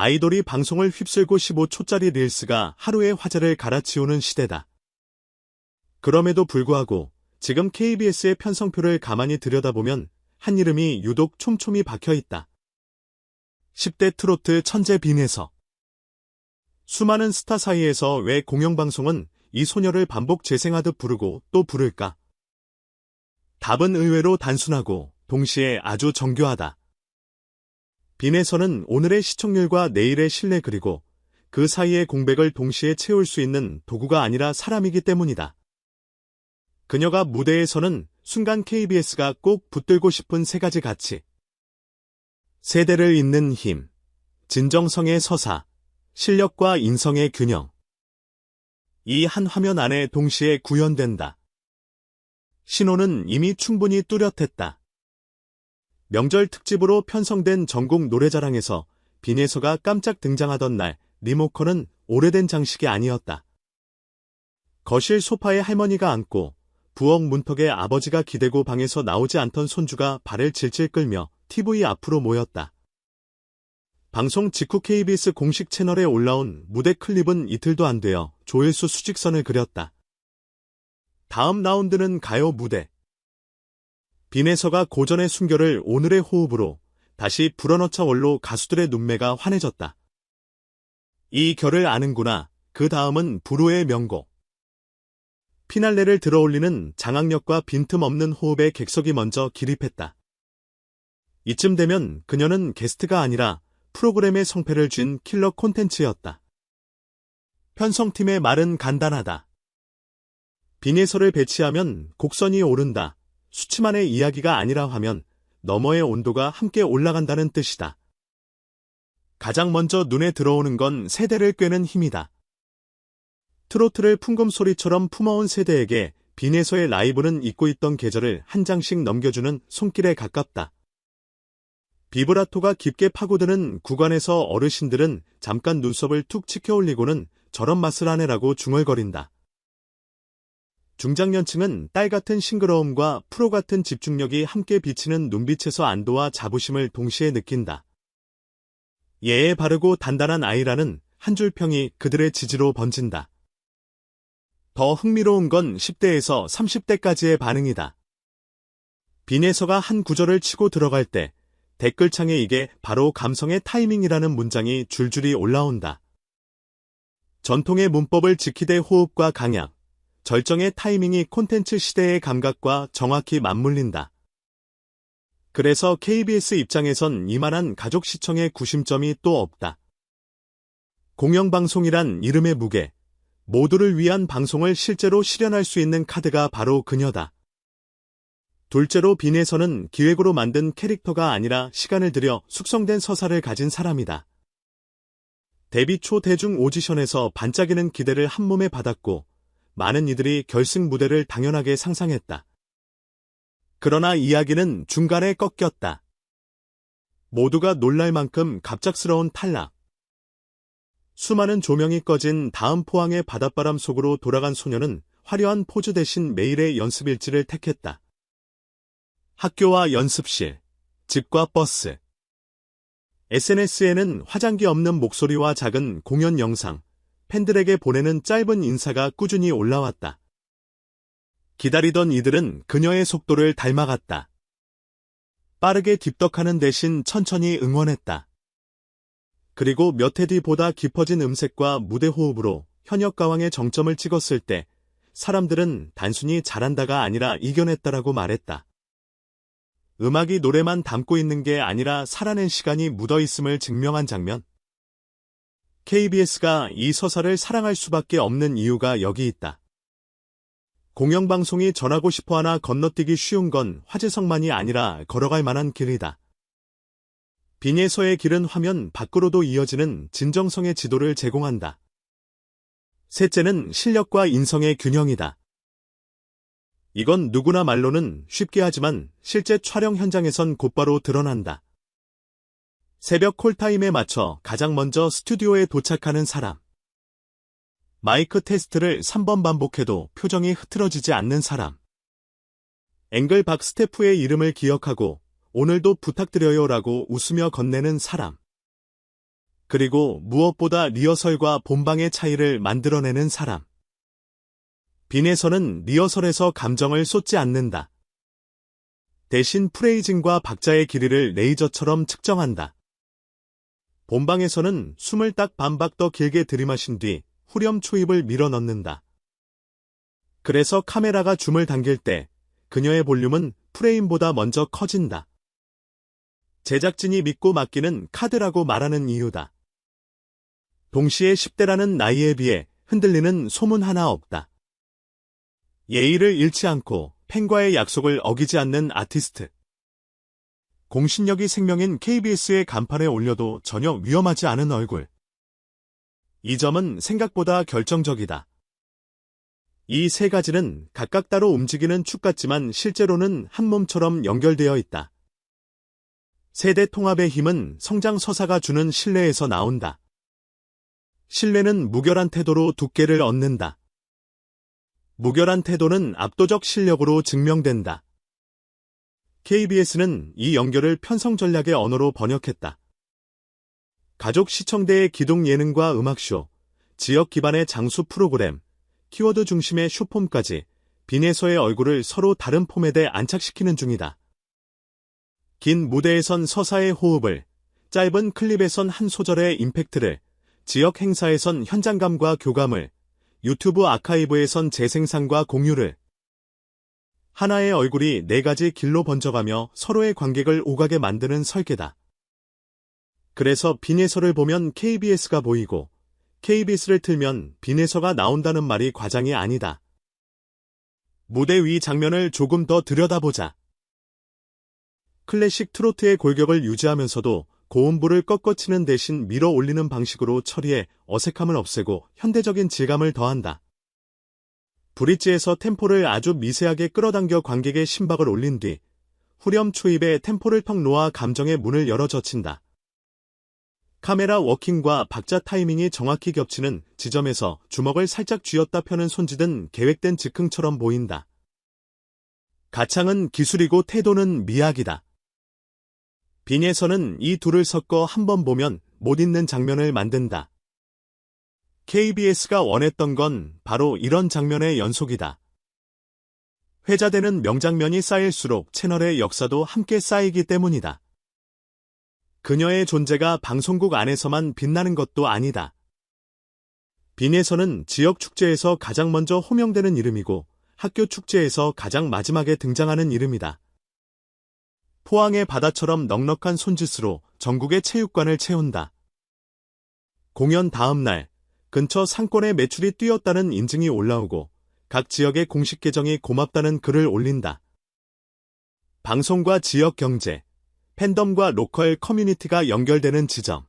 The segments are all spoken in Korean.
아이돌이 방송을 휩쓸고 15초짜리 릴스가 하루의 화제를 갈아치우는 시대다. 그럼에도 불구하고 지금 KBS의 편성표를 가만히 들여다보면 한 이름이 유독 촘촘히 박혀 있다. 10대 트로트 천재 빈에서 수많은 스타 사이에서 왜 공영방송은 이 소녀를 반복 재생하듯 부르고 또 부를까? 답은 의외로 단순하고 동시에 아주 정교하다. 빈에서는 오늘의 시청률과 내일의 신뢰 그리고 그 사이의 공백을 동시에 채울 수 있는 도구가 아니라 사람이기 때문이다. 그녀가 무대에서는 순간 KBS가 꼭 붙들고 싶은 세 가지 가치. 세대를 잇는 힘, 진정성의 서사, 실력과 인성의 균형. 이 한 화면 안에 동시에 구현된다. 신호는 이미 충분히 뚜렷했다. 명절 특집으로 편성된 전국 노래자랑에서 빈에서가 깜짝 등장하던 날 리모컨은 오래된 장식이 아니었다. 거실 소파에 할머니가 앉고 부엌 문턱에 아버지가 기대고 방에서 나오지 않던 손주가 발을 질질 끌며 TV 앞으로 모였다. 방송 직후 KBS 공식 채널에 올라온 무대 클립은 이틀도 안 되어 조회수 수직선을 그렸다. 다음 라운드는 가요 무대. 빈에서가 고전의 순결을 오늘의 호흡으로 다시 불어넣자 원로 가수들의 눈매가 환해졌다. 이 결을 아는구나. 그 다음은 불후의 명곡. 피날레를 들어올리는 장악력과 빈틈없는 호흡의 객석이 먼저 기립했다. 이쯤 되면 그녀는 게스트가 아니라 프로그램의 성패를 쥔 킬러 콘텐츠였다. 편성팀의 말은 간단하다. 빈예설을 배치하면 곡선이 오른다. 수치만의 이야기가 아니라 하면 너머의 온도가 함께 올라간다는 뜻이다. 가장 먼저 눈에 들어오는 건 세대를 꿰는 힘이다. 트로트를 풍금 소리처럼 품어온 세대에게 빈에서의 라이브는 잊고 있던 계절을 한 장씩 넘겨주는 손길에 가깝다. 비브라토가 깊게 파고드는 구간에서 어르신들은 잠깐 눈썹을 툭 치켜 올리고는 저런 맛을 하네라고 중얼거린다. 중장년층은 딸 같은 싱그러움과 프로 같은 집중력이 함께 비치는 눈빛에서 안도와 자부심을 동시에 느낀다. 예에 바르고 단단한 아이라는 한 줄 평이 그들의 지지로 번진다. 더 흥미로운 건 10대에서 30대까지의 반응이다. 빈에서가 한 구절을 치고 들어갈 때 댓글창에 이게 바로 감성의 타이밍이라는 문장이 줄줄이 올라온다. 전통의 문법을 지키되 호흡과 강약, 절정의 타이밍이 콘텐츠 시대의 감각과 정확히 맞물린다. 그래서 KBS 입장에선 이만한 가족 시청의 구심점이 또 없다. 공영방송이란 이름의 무게, 모두를 위한 방송을 실제로 실현할 수 있는 카드가 바로 그녀다. 둘째로 빈에서는 기획으로 만든 캐릭터가 아니라 시간을 들여 숙성된 서사를 가진 사람이다. 데뷔 초 대중 오디션에서 반짝이는 기대를 한몸에 받았고 많은 이들이 결승 무대를 당연하게 상상했다. 그러나 이야기는 중간에 꺾였다. 모두가 놀랄 만큼 갑작스러운 탈락. 수많은 조명이 꺼진 다음 포항의 바닷바람 속으로 돌아간 소녀는 화려한 포즈 대신 매일의 연습 일지를 택했다. 학교와 연습실, 집과 버스. SNS에는 화장기 없는 목소리와 작은 공연 영상, 팬들에게 보내는 짧은 인사가 꾸준히 올라왔다. 기다리던 이들은 그녀의 속도를 닮아갔다. 빠르게 딥덕하는 대신 천천히 응원했다. 그리고 몇 해 뒤 보다 깊어진 음색과 무대 호흡으로 현역 가왕의 정점을 찍었을 때 사람들은 단순히 잘한다가 아니라 이겨냈다라고 말했다. 음악이 노래만 담고 있는 게 아니라 살아낸 시간이 묻어 있음을 증명한 장면. KBS가 이 서사를 사랑할 수밖에 없는 이유가 여기 있다. 공영방송이 전하고 싶어 하나 건너뛰기 쉬운 건 화제성만이 아니라 걸어갈 만한 길이다. 빈예서의 길은 화면 밖으로도 이어지는 진정성의 지도를 제공한다. 셋째는 실력과 인성의 균형이다. 이건 누구나 말로는 쉽게 하지만 실제 촬영 현장에선 곧바로 드러난다. 새벽 콜타임에 맞춰 가장 먼저 스튜디오에 도착하는 사람. 마이크 테스트를 3번 반복해도 표정이 흐트러지지 않는 사람. 앵글 박 스태프의 이름을 기억하고 오늘도 부탁드려요 라고 웃으며 건네는 사람. 그리고 무엇보다 리허설과 본방의 차이를 만들어내는 사람. 빈에서는 리허설에서 감정을 쏟지 않는다. 대신 프레이징과 박자의 길이를 레이저처럼 측정한다. 본방에서는 숨을 딱 반박 더 길게 들이마신 뒤 후렴 초입을 밀어 넣는다. 그래서 카메라가 줌을 당길 때 그녀의 볼륨은 프레임보다 먼저 커진다. 제작진이 믿고 맡기는 카드라고 말하는 이유다. 동시에 10대라는 나이에 비해 흔들리는 소문 하나 없다. 예의를 잃지 않고 팬과의 약속을 어기지 않는 아티스트. 공신력이 생명인 KBS의 간판에 올려도 전혀 위험하지 않은 얼굴. 이 점은 생각보다 결정적이다. 이 세 가지는 각각 따로 움직이는 축 같지만 실제로는 한 몸처럼 연결되어 있다. 세대 통합의 힘은 성장 서사가 주는 신뢰에서 나온다. 신뢰는 무결한 태도로 두께를 얻는다. 무결한 태도는 압도적 실력으로 증명된다. KBS는 이 연결을 편성 전략의 언어로 번역했다. 가족 시청대의 기동 예능과 음악쇼, 지역 기반의 장수 프로그램, 키워드 중심의 쇼폼까지 빈에서의 얼굴을 서로 다른 폼에 안착시키는 중이다. 긴 무대에선 서사의 호흡을, 짧은 클립에선 한 소절의 임팩트를, 지역 행사에선 현장감과 교감을, 유튜브 아카이브에선 재생산과 공유를, 하나의 얼굴이 네 가지 길로 번져가며 서로의 관객을 오가게 만드는 설계다. 그래서 빈에서를 보면 KBS가 보이고 KBS를 틀면 빈에서가 나온다는 말이 과장이 아니다. 무대 위 장면을 조금 더 들여다보자. 클래식 트로트의 골격을 유지하면서도 고음부를 꺾어치는 대신 밀어 올리는 방식으로 처리해 어색함을 없애고 현대적인 질감을 더한다. 브릿지에서 템포를 아주 미세하게 끌어당겨 관객의 심박을 올린 뒤 후렴 초입에 템포를 턱 놓아 감정의 문을 열어 젖힌다. 카메라 워킹과 박자 타이밍이 정확히 겹치는 지점에서 주먹을 살짝 쥐었다 펴는 손짓은 계획된 즉흥처럼 보인다. 가창은 기술이고 태도는 미학이다. 빈에서는 이 둘을 섞어 한번 보면 못 잊는 장면을 만든다. KBS가 원했던 건 바로 이런 장면의 연속이다. 회자되는 명장면이 쌓일수록 채널의 역사도 함께 쌓이기 때문이다. 그녀의 존재가 방송국 안에서만 빛나는 것도 아니다. 빈에서는 지역 축제에서 가장 먼저 호명되는 이름이고 학교 축제에서 가장 마지막에 등장하는 이름이다. 포항의 바다처럼 넉넉한 손짓으로 전국의 체육관을 채운다. 공연 다음 날 근처 상권의 매출이 뛰었다는 인증이 올라오고 각 지역의 공식 계정이 고맙다는 글을 올린다. 방송과 지역 경제, 팬덤과 로컬 커뮤니티가 연결되는 지점.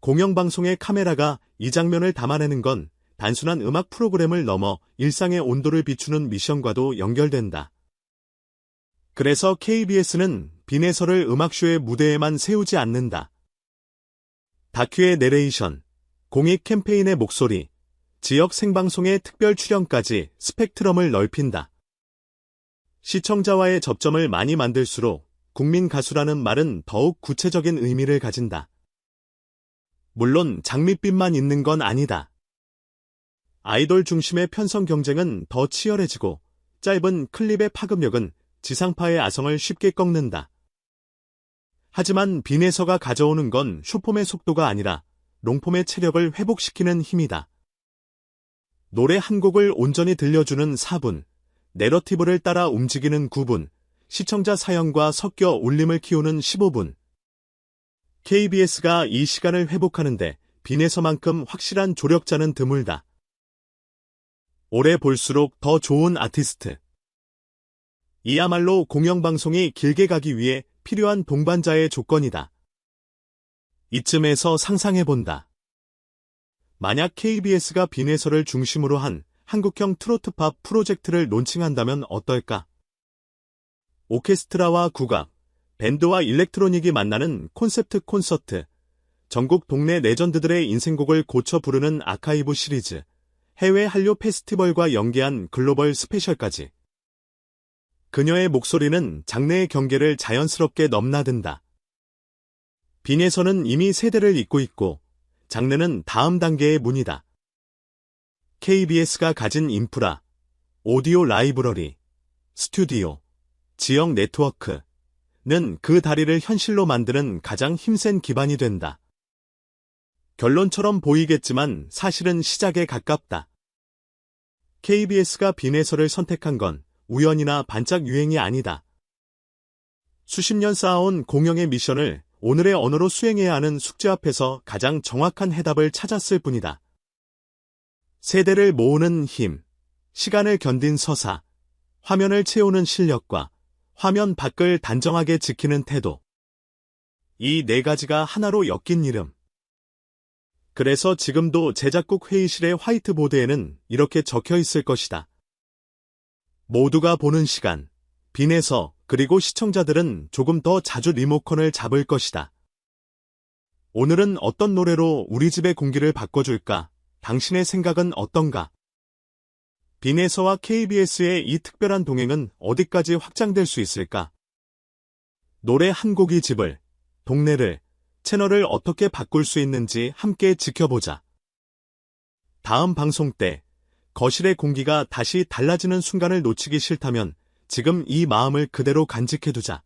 공영방송의 카메라가 이 장면을 담아내는 건 단순한 음악 프로그램을 넘어 일상의 온도를 비추는 미션과도 연결된다. 그래서 KBS는 빈에서를 음악쇼의 무대에만 세우지 않는다. 다큐의 내레이션, 공익 캠페인의 목소리, 지역 생방송의 특별 출연까지 스펙트럼을 넓힌다. 시청자와의 접점을 많이 만들수록 국민 가수라는 말은 더욱 구체적인 의미를 가진다. 물론 장밋빛만 있는 건 아니다. 아이돌 중심의 편성 경쟁은 더 치열해지고 짧은 클립의 파급력은 지상파의 아성을 쉽게 꺾는다. 하지만 빈에서가 가져오는 건 쇼폼의 속도가 아니라 롱폼의 체력을 회복시키는 힘이다. 노래 한 곡을 온전히 들려주는 4분, 내러티브를 따라 움직이는 9분, 시청자 사연과 섞여 울림을 키우는 15분. KBS가 이 시간을 회복하는데 빈에서만큼 확실한 조력자는 드물다. 오래 볼수록 더 좋은 아티스트. 이야말로 공영방송이 길게 가기 위해 필요한 동반자의 조건이다. 이쯤에서 상상해본다. 만약 KBS가 빈에서를 중심으로 한 한국형 트로트팝 프로젝트를 론칭한다면 어떨까? 오케스트라와 국악, 밴드와 일렉트로닉이 만나는 콘셉트 콘서트, 전국 동네 레전드들의 인생곡을 고쳐 부르는 아카이브 시리즈, 해외 한류 페스티벌과 연계한 글로벌 스페셜까지. 그녀의 목소리는 장래의 경계를 자연스럽게 넘나든다. 빈에서는 이미 세대를 잇고 있고 장르는 다음 단계의 문이다. KBS가 가진 인프라, 오디오 라이브러리, 스튜디오, 지역 네트워크는 그 다리를 현실로 만드는 가장 힘센 기반이 된다. 결론처럼 보이겠지만 사실은 시작에 가깝다. KBS가 빈에서를 선택한 건 우연이나 반짝 유행이 아니다. 수십 년 쌓아온 공영의 미션을 오늘의 언어로 수행해야 하는 숙제 앞에서 가장 정확한 해답을 찾았을 뿐이다. 세대를 모으는 힘, 시간을 견딘 서사, 화면을 채우는 실력과 화면 밖을 단정하게 지키는 태도. 이 네 가지가 하나로 엮인 이름. 그래서 지금도 제작국 회의실의 화이트보드에는 이렇게 적혀 있을 것이다. 모두가 보는 시간, 빈에서 그리고 시청자들은 조금 더 자주 리모컨을 잡을 것이다. 오늘은 어떤 노래로 우리 집의 공기를 바꿔줄까? 당신의 생각은 어떤가? 빈에서와 KBS의 이 특별한 동행은 어디까지 확장될 수 있을까? 노래 한 곡이 집을, 동네를, 채널을 어떻게 바꿀 수 있는지 함께 지켜보자. 다음 방송 때 거실의 공기가 다시 달라지는 순간을 놓치기 싫다면 지금 이 마음을 그대로 간직해두자.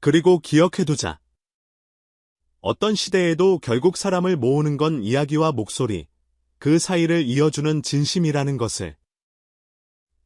그리고 기억해두자. 어떤 시대에도 결국 사람을 모으는 건 이야기와 목소리, 그 사이를 이어주는 진심이라는 것을.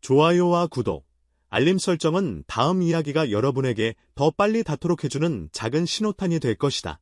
좋아요와 구독, 알림 설정은 다음 이야기가 여러분에게 더 빨리 닿도록 해주는 작은 신호탄이 될 것이다.